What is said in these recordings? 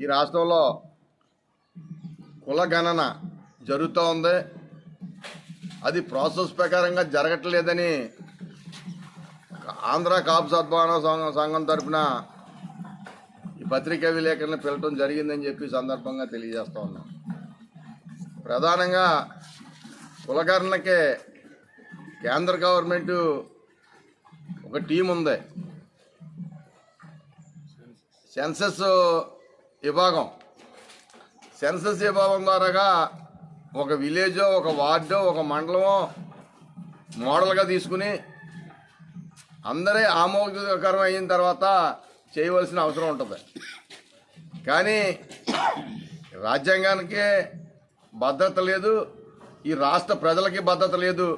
ఈ రాష్ట్రంలో కుల గణన జరుగుతూ ఉంది. అది ప్రాసెస్ ప్రకారంగా జరగట్లేదని ఆంధ్ర కాపు సద్భావన సంఘం సంఘం తరఫున ఈ పత్రికా విలేకరులను పిలవటం జరిగిందని చెప్పి సందర్భంగా తెలియజేస్తూ ఉన్నాం. ప్రధానంగా కులకరణకి కేంద్ర గవర్నమెంట్ ఒక టీం ఉంది. సెన్సస్ విభాగం. సెన్సస్ విభాగం ద్వారాగా ఒక విలేజో ఒక వార్డో ఒక మండలమో మోడల్గా తీసుకుని అందరే ఆమోదకరం అయిన తర్వాత చేయవలసిన అవసరం ఉంటుంది. కానీ రాజ్యాంగానికి భద్రత లేదు ఈ రాష్ట్ర ప్రజలకి భద్రత లేదు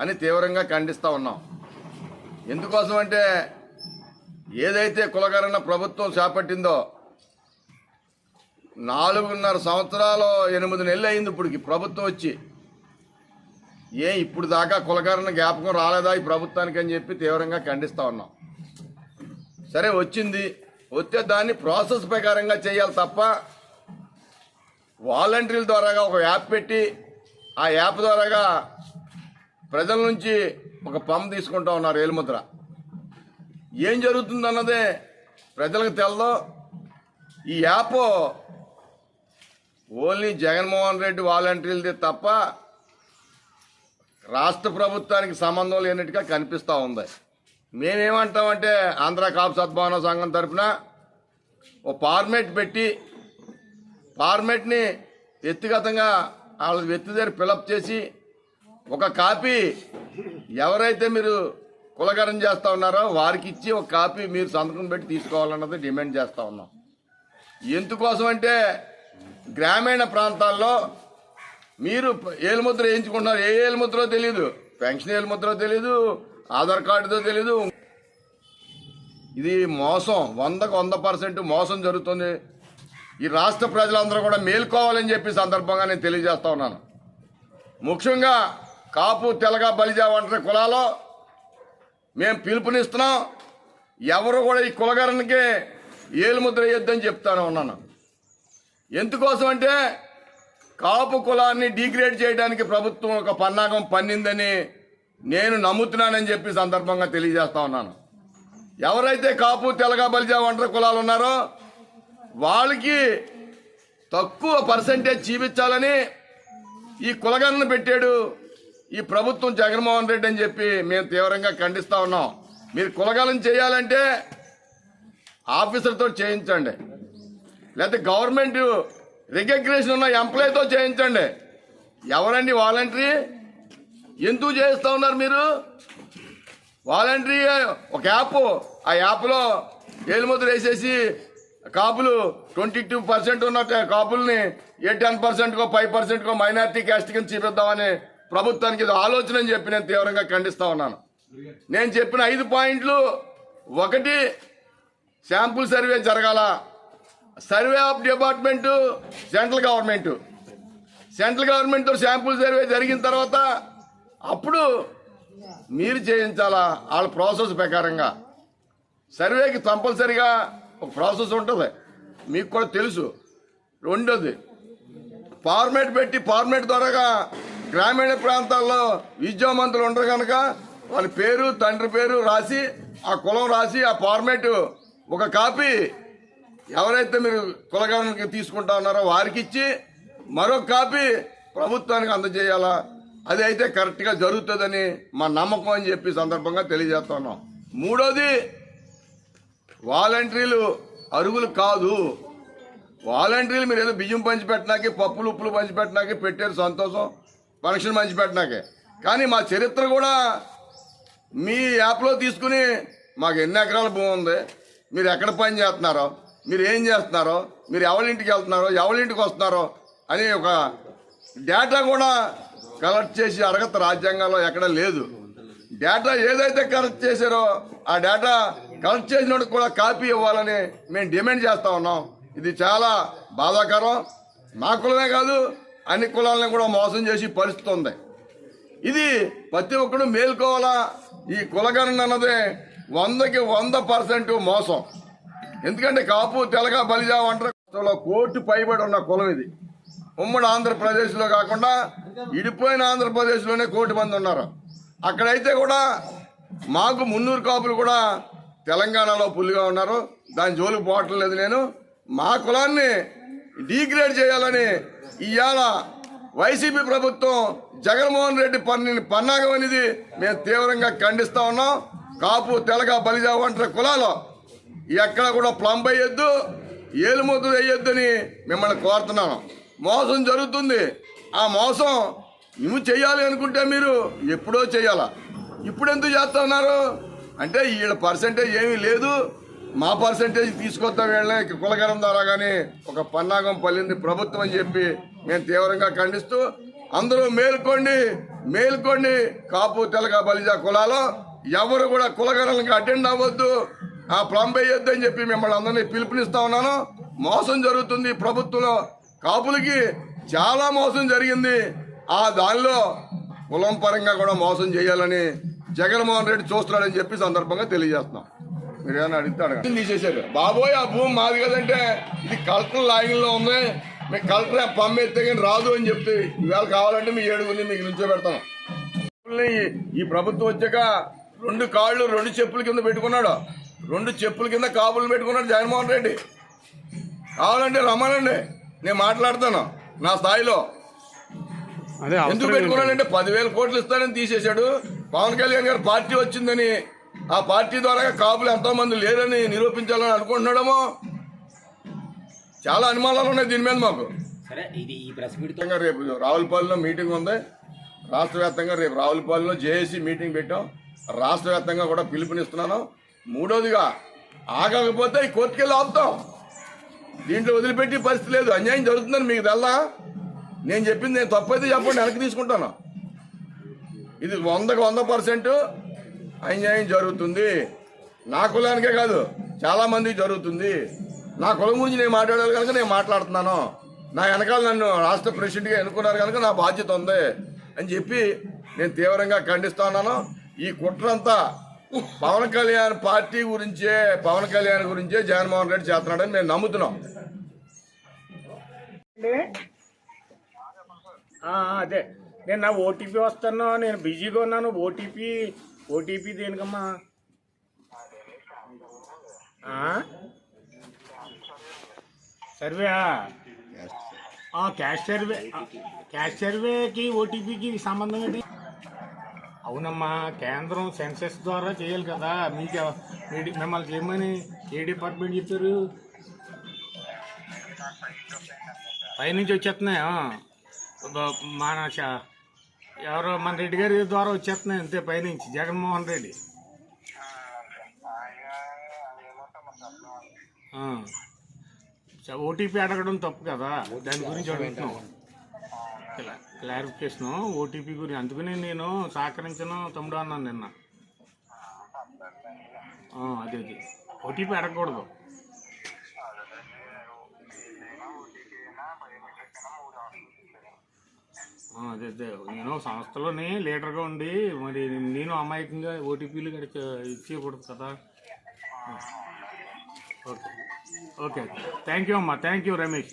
అని తీవ్రంగా ఖండిస్తూ ఉన్నాం. ఎందుకోసం అంటే ఏదైతే కులగరణ ప్రభుత్వం చేపట్టిందో నాలుగున్నర సంవత్సరాలు ఎనిమిది నెలలు అయింది ఇప్పటికి ప్రభుత్వం వచ్చి. ఏ ఇప్పుడు దాకా కులకరణ జ్ఞాపకం రాలేదా ఈ ప్రభుత్వానికి అని చెప్పి తీవ్రంగా ఖండిస్తూ ఉన్నాం. సరే వచ్చింది. వస్తే దాన్ని ప్రాసెస్ ప్రకారంగా చేయాలి తప్ప వాలంటీర్ల ద్వారాగా ఒక యాప్ పెట్టి ఆ యాప్ ద్వారాగా ప్రజల నుంచి ఒక పంప్ తీసుకుంటా ఉన్నారు ఏలుముద్ర. ఏం జరుగుతుంది అన్నదే ప్రజలకు తెలదో. ఈ యాప్ ఓన్లీ జగన్మోహన్ రెడ్డి వాలంటీర్లది తప్ప రాష్ట్ర ప్రభుత్వానికి సంబంధం లేనట్టుగా కనిపిస్తూ ఉంది. మేమేమంటామంటే ఆంధ్ర కాపు సద్భావన సంఘం తరఫున ఓ ఫార్మేట్ పెట్టి ఫార్మేట్ని వ్యక్తిగతంగా వాళ్ళ వ్యక్తి దగ్గర ఫిలప్ చేసి ఒక కాపీ ఎవరైతే మీరు కులకరం చేస్తూ ఉన్నారో వారికి ఇచ్చి ఒక కాపీ మీరు సంతకం పెట్టి తీసుకోవాలన్నది డిమాండ్ చేస్తూ ఉన్నాం. ఎందుకోసం అంటే గ్రామీణ ప్రాంతాల్లో మీరు ఏలుముద్ర వేయించుకుంటున్నారు. ఏ ఏలుముద్రో తెలియదు పెన్షన్ ఏలుముద్రో తెలియదు ఆధార్ కార్డుతో తెలియదు ఇది మోసం. వందకు వంద పర్సెంట్ మోసం జరుగుతుంది. ఈ రాష్ట్ర ప్రజలందరూ కూడా మేల్కోవాలని చెప్పి సందర్భంగా నేను తెలియజేస్తా ఉన్నాను. ముఖ్యంగా కాపు తెలగ బలిజా వంటి కులాలో మేము పిలుపునిస్తున్నాం. ఎవరు కూడా ఈ కులగరణకి ఏలుముద్ర వేయొద్దని చెప్తాను ఉన్నాను. ఎందుకోసం అంటే కాపు కులాన్ని డిగ్రేడ్ చేయడానికి ప్రభుత్వం ఒక పన్నాగం పన్నిందని నేను నమ్ముతున్నానని చెప్పి సందర్భంగా తెలియజేస్తా ఉన్నాను. ఎవరైతే కాపు తెలగ బలిజా వంటర కులాలు ఉన్నారో వాళ్ళకి తక్కువ పర్సంటేజ్ చూపించాలని ఈ కులగణను పెట్టాడు ఈ ప్రభుత్వం జగన్మోహన్ రెడ్డి అని చెప్పి మేము తీవ్రంగా ఖండిస్తా ఉన్నాం. మీరు కులగణం చేయాలంటే ఆఫీసర్తో చేయించండి. లేకపోతే గవర్నమెంట్ రికగ్నేషన్ ఉన్న ఎంప్లాయీతో చేయించండి. ఎవరండి వాలంటరీ? ఎందుకు చేస్తూ ఉన్నారు మీరు? వాలంటరీ ఒక యాప్ ఆ యాప్లో ఏలుముద్ర వేసేసి కాపులు ట్వంటీ టూ పర్సెంట్ ఉన్న కాపుల్ని ఏ టెన్ పర్సెంట్కో ఫైవ్ పర్సెంట్కో మైనార్టీ క్యాస్ట్ కింద చూపిద్దామని ప్రభుత్వానికి ఇది ఆలోచన అని చెప్పి నేను తీవ్రంగా ఖండిస్తా ఉన్నాను. నేను చెప్పిన ఐదు పాయింట్లు. ఒకటి శాంపుల్ సర్వే జరగాల? Survey of department central government. Central గవర్నమెంట్తో sample survey జరిగిన తర్వాత అప్పుడు మీరు చేయించాలా వాళ్ళ ప్రాసెస్ ప్రకారంగా. సర్వేకి కంపల్సరిగా ఒక ప్రాసెస్ ఉంటుంది. మీకు కూడా తెలుసు. రెండోది ఫార్మేట్ పెట్టి ఫార్మేట్ ద్వారా గ్రామీణ ప్రాంతాల్లో విద్యామంతులు ఉండరు కనుక వాళ్ళ పేరు తండ్రి పేరు రాసి ఆ కులం రాసి ఆ ఫార్మేట్ ఒక కాపీ ఎవరైతే మీరు కులగానికి తీసుకుంటా ఉన్నారో వారికి ఇచ్చి మరొక కాపీ ప్రభుత్వానికి అందజేయాలా? అది అయితే కరెక్ట్గా జరుగుతుందని మా నమ్మకం అని చెప్పి సందర్భంగా తెలియజేస్తున్నాం మూడోది వాలంటీర్లు అరుగులు కాదు. వాలంటీర్లు మీరు ఏదో బియ్యం పంచిపెట్టినాకి పప్పులు ఉప్పులు పంచిపెట్టినాకే పెట్టారు సంతోషం ఫంక్షన్ పంచిపెట్టినాకే. కానీ మా చరిత్ర కూడా మీ యాప్లో తీసుకుని మాకు ఎన్ని ఎకరాల భూమి ఉంది మీరు ఎక్కడ పని చేస్తున్నారో మీరు ఏం చేస్తున్నారో మీరు ఎవరింటికి వెళ్తున్నారో ఎవరింటికి వస్తున్నారో అని ఒక డేటా కూడా కలెక్ట్ చేసి అడగత రాజ్యాంగంలో ఎక్కడ లేదు. డేటా ఏదైతే కలెక్ట్ చేశారో ఆ డేటా కలెక్ట్ చేసిన కూడా కాపీ ఇవ్వాలని మేము డిమాండ్ చేస్తా ఉన్నాం. ఇది చాలా బాధాకరం. మా కులమే కాదు అన్ని కులాలను కూడా మోసం చేసి పరిస్థితి ఉంది ఇది ప్రతి ఒక్కరు మేల్కోవాలా? ఈ కులగణన అన్నది వందకి వంద పర్సెంట్ మోసం. ఎందుకంటే కాపు తెలగ బలిజా అంటారు కోటి పైబడి ఉన్న కులం ఇది. ఉమ్మడి ఆంధ్రప్రదేశ్లో కాకుండా ఇడిపోయిన ఆంధ్రప్రదేశ్లోనే కోటి మంది ఉన్నారు. అక్కడైతే కూడా మాకు మున్నూరు కాపులు కూడా తెలంగాణలో పుల్లిగా ఉన్నారు. దాని జోలికి పోవటం లేదు నేను. మా కులాన్ని డీగ్రేడ్ చేయాలని ఇవాళ వైసీపీ ప్రభుత్వం జగన్మోహన్ రెడ్డి పన్ని పన్నాగం అనేది మేము తీవ్రంగా ఖండిస్తా ఉన్నాం. కాపు తెలగ బలిజా వంటి కులాలు ఎక్కడ కూడా ప్లంబ్ అయ్యొద్దు ఏలుముద్దు వేయొద్దని మిమ్మల్ని కోరుతున్నాను. మోసం జరుగుతుంది. ఆ మోసం నువ్వు చేయాలి అనుకుంటే మీరు ఎప్పుడో చేయాలా. ఇప్పుడు ఎందుకు చేస్తా ఉన్నారు అంటే వీళ్ళ పర్సంటేజ్ ఏమీ లేదు. మా పర్సంటేజ్ తీసుకొస్తాం వీళ్ళని కులగరం ద్వారా కానీ ఒక పన్నాగం పల్లింది ప్రభుత్వం అని చెప్పి మేము తీవ్రంగా ఖండిస్తూ అందరూ మేల్కొండి మేల్కొండి కాపు తెలగ బలిజా కులాలో ఎవరు కూడా కులగరలకు అటెండ్ అవ్వద్దు. ఆ ప్లంబ్ వేయొద్దు అని చెప్పి మిమ్మల్ని అందరినీ పిలుపునిస్తా ఉన్నాను. మోసం జరుగుతుంది ప్రభుత్వంలో. కాపులకి చాలా మోసం జరిగింది. ఆ దానిలో కులం పరంగా కూడా మోసం చేయాలని జగన్మోహన్ రెడ్డి చూస్తున్నాడని చెప్పి సందర్భంగా తెలియజేస్తున్నాం. మీరు ఏమైనా అడిగితే అడగండి. తీసేశారు? బాబోయ్ ఆ భూమి మాది కదంటే ఇది కలెక్టర్ లాగిన్లో ఉంది. మీకు కలెక్టర్ పంపు ఎత్తే కానీ రాదు అని చెప్తే ఇవాళ కావాలంటే మీ ఏడుగురిని మీకు నుంచో పెడతాం ఈ ప్రభుత్వం వచ్చాక రెండు కాళ్ళు రెండు చెప్పుల కింద పెట్టుకున్నాడు. రెండు చెప్పుల కింద కాపులు పెట్టుకున్నాడు జగన్మోహన్ రెడ్డి. కావాలంటే రమ్మనండి నేను మాట్లాడతాను నా స్థాయిలో. అదే ఎందుకు? పెట్టుకున్నాడంటే పదివేల కోట్లు ఇస్తానని తీసేశాడు. పవన్ కళ్యాణ్ గారు పార్టీ వచ్చిందని ఆ పార్టీ ద్వారా కాపులు ఎంతో మంది లేరని నిరూపించాలని అనుకుంటున్నాడేమో. చాలా అనుమానాలు ఉన్నాయి దీని మీద మాకు. సరే ఇది ఈ ప్రెస్ మీట్ వ్యాప్తంగా రేపు రావులపాలెంలో మీటింగ్ ఉంది. రాష్ట్ర వ్యాప్తంగా రేపు రావులపాలెంలో జేఏసీ మీటింగ్ పెట్టాం. రాష్ట్ర వ్యాప్తంగా కూడా పిలుపునిస్తున్నాను. మూడోదిగా ఆగకపోతే ఈ కోర్టుకెళ్ళి ఆపుతాం. దీంట్లో వదిలిపెట్టి పరిస్థితి లేదు. అన్యాయం జరుగుతుందని మీకు తెల్లా? నేను చెప్పింది నేను తప్పైతే చెప్పండి వెనక్కి తీసుకుంటాను. ఇది వందకు వంద పర్సెంట్ అన్యాయం జరుగుతుంది. నా కులానికే కాదు చాలామందికి జరుగుతుంది. నా కులం గురించి నేను మాట్లాడాలి కనుక నేను మాట్లాడుతున్నాను. నా వెనకాల నన్ను రాష్ట్ర ప్రెసిడెంట్గా ఎన్నుకున్నారు కనుక నా బాధ్యత ఉంది అని చెప్పి నేను తీవ్రంగా ఖండిస్తా ఉన్నాను. ఈ కుట్రంతా పవన్ కళ్యాణ్ పార్టీ గురించే పవన్ కళ్యాణ్ గురించే జగన్మోహన్ రెడ్డి చేస్తున్నాడని మేము నమ్ముతున్నాం. ఆ, అదే. నేను నా ఓటీపీ వస్తాను నేను బిజీగా ఉన్నాను. ఓటీపీ ఓటీపీ దేనికమ్మా? సర్వే క్యాష్ సర్వే ఆ, క్యాష్ సర్వేకి ఓటీపీకి సంబంధం ఏంటి? అవునమ్మా కేంద్రం సెన్సెస్ ద్వారా చేయాలి కదా. మీకు మిమ్మల్ని చేయమని ఏ డిపార్ట్మెంట్ చెప్పారు? పైనుంచి వచ్చేస్తున్నాయా? మన ఎవరో మన రెడ్డి గారి ద్వారా వచ్చేస్తున్నాయి అంతే పైనుంచి. జగన్మోహన్ రెడ్డి. ఓటీపీ అడగడం తప్పు కదా. దాని గురించి అడుగుతున్నాం. క్లారిఫికేషన్ ఓటీపీ గురించి అందుకనే నేను సహకరించను తమ్ముడు అన్నాను నిన్న. అదే అదే. ఓటీపీ అడగకూడదు. అదే అదే. నేను సంస్థలోని లీడర్గా ఉండి మరి నేను అమాయకంగా ఓటీపీలు గడిచ ఇచ్చేయకూడదు కదా. ఓకే. ఓకే. థ్యాంక్ యూ అమ్మా. Thank you Ramesh.